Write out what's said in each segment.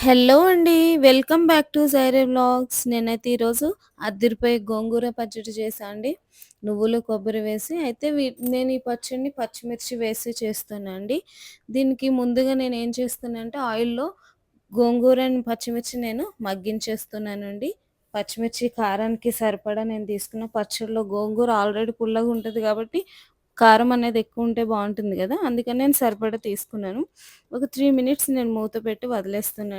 Hello అండి. Welcome back to సైరే blogs నేనైతే ఈరోజు అద్దరిపై గోంగూర పచ్చడి చేశా అండి. నువ్వులు, కొబ్బరి వేసి అయితే వీ నేను ఈ పచ్చడిని పచ్చిమిర్చి వేసి చేస్తున్నా అండి. దీనికి ముందుగా నేను ఏం చేస్తున్నానంటే ఆయిల్‌లో గోంగూర పచ్చిమిర్చి నేను మగ్గించేస్తున్నానండి. పచ్చిమిర్చి కారానికి సరిపడా నేను తీసుకున్న పచ్చడిలో గోంగూర ఆల్రెడీ పుల్లగా ఉంటుంది కాబట్టి కారం అనేది ఎక్కువ ఉంటే బాగుంటుంది కదా అందుకని నేను సరిపడా తీసుకున్నాను. ఒక త్రీ మినిట్స్ నేను మూత పెట్టి వదిలేస్తున్నా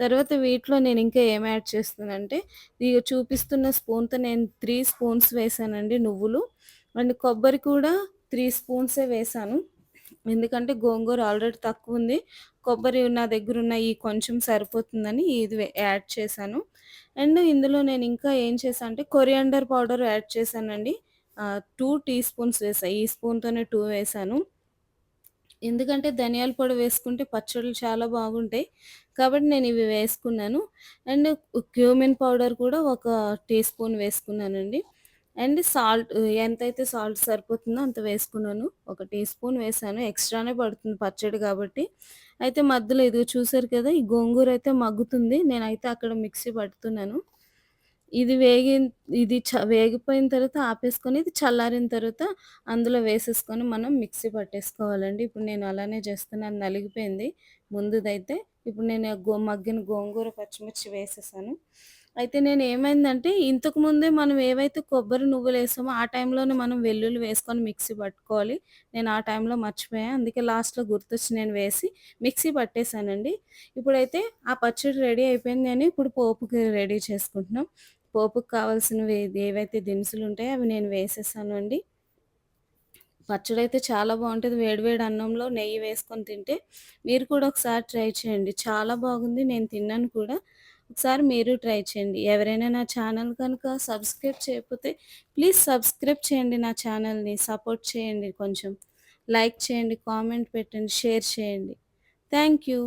తర్వాత వీటిలో నేను ఇంకా ఏం యాడ్ చేస్తున్నానంటే ఇక చూపిస్తున్న స్పూన్తో నేను త్రీ స్పూన్స్ వేసానండి నువ్వులు. అండ్ కొబ్బరి కూడా త్రీ స్పూన్సే వేసాను. ఎందుకంటే గోంగూర ఆల్రెడీ తక్కువ ఉంది. కొబ్బరి నా దగ్గర ఉన్న ఈ కొంచెం సరిపోతుందని ఇది యాడ్ చేశాను. అండ్ ఇందులో నేను ఇంకా ఏం చేశాను అంటే కొరియాండర్ పౌడర్ యాడ్ చేశానండి. టూ టీ స్పూన్స్ వేసాను ఈ స్పూన్తోనే టూ వేసాను. ఎందుకంటే ధనియాల పొడి వేసుకుంటే పచ్చళ్ళు చాలా బాగుంటాయి. కాబట్టి నేను ఇవి వేసుకున్నాను. అండ్ క్యూమిన్ పౌడర్ కూడా ఒక టీ స్పూన్ వేసుకున్నానండి. అండ్ సాల్ట్ ఎంతైతే సాల్ట్ సరిపోతుందో అంత వేసుకున్నాను. ఒక టీ స్పూన్ వేసాను. ఎక్స్ట్రానే పడుతుంది పచ్చడి కాబట్టి. అయితే మధ్యలో ఇది చూసారు కదా ఈ గోంగూర అయితే మగ్గుతుంది. నేనైతే అక్కడ మిక్సీ పడుతున్నాను. ఇది వేగి ఇది చ వేగిపోయిన తర్వాత ఆపేసుకొని ఇది చల్లారిన తర్వాత అందులో వేసేసుకొని మనం మిక్సీ పట్టేసుకోవాలండి. ఇప్పుడు నేను అలానే చేస్తున్నాను నలిగిపోయింది. ముందుదైతే ఇప్పుడు నేను గో మగ్గిన గోంగూర పచ్చిమిర్చి వేసేసాను. అయితే నేను ఏమైందంటే ఇంతకు ముందే మనం ఏవైతే కొబ్బరి నువ్వులు వేసామో ఆ టైంలోనే మనం వెల్లుల్లి వేసుకొని మిక్సీ పట్టుకోవాలి. నేను ఆ టైంలో మర్చిపోయాను అందుకే లాస్ట్లో గుర్తొచ్చి నేను వేసి మిక్సీ పట్టేశానండి ఇప్పుడైతే ఆ పచ్చడి రెడీ అయిపోయింది నేను ఇప్పుడు పోపుకి రెడీ చేసుకుంటున్నాం. పోపుకు కావాల్సినవి ఏవైతే దినుసులు ఉంటాయో అవి నేను వేసేసాను అండి. పచ్చడి అయితే చాలా బాగుంటుంది. వేడివేడి అన్నంలో నెయ్యి వేసుకొని తింటే మీరు కూడా ఒకసారి ట్రై చేయండి. చాలా బాగుంది. నేను తిన్నాను కూడా. ఒకసారి మీరు ట్రై చేయండి. ఎవరైనా నా ఛానల్ కనుక సబ్స్క్రైబ్ చేయకపోతే ప్లీజ్ సబ్స్క్రైబ్ చేయండి నా ఛానల్ని. సపోర్ట్ చేయండి కొంచెం. లైక్ చేయండి కామెంట్ పెట్టండి షేర్ చేయండి. Thank you.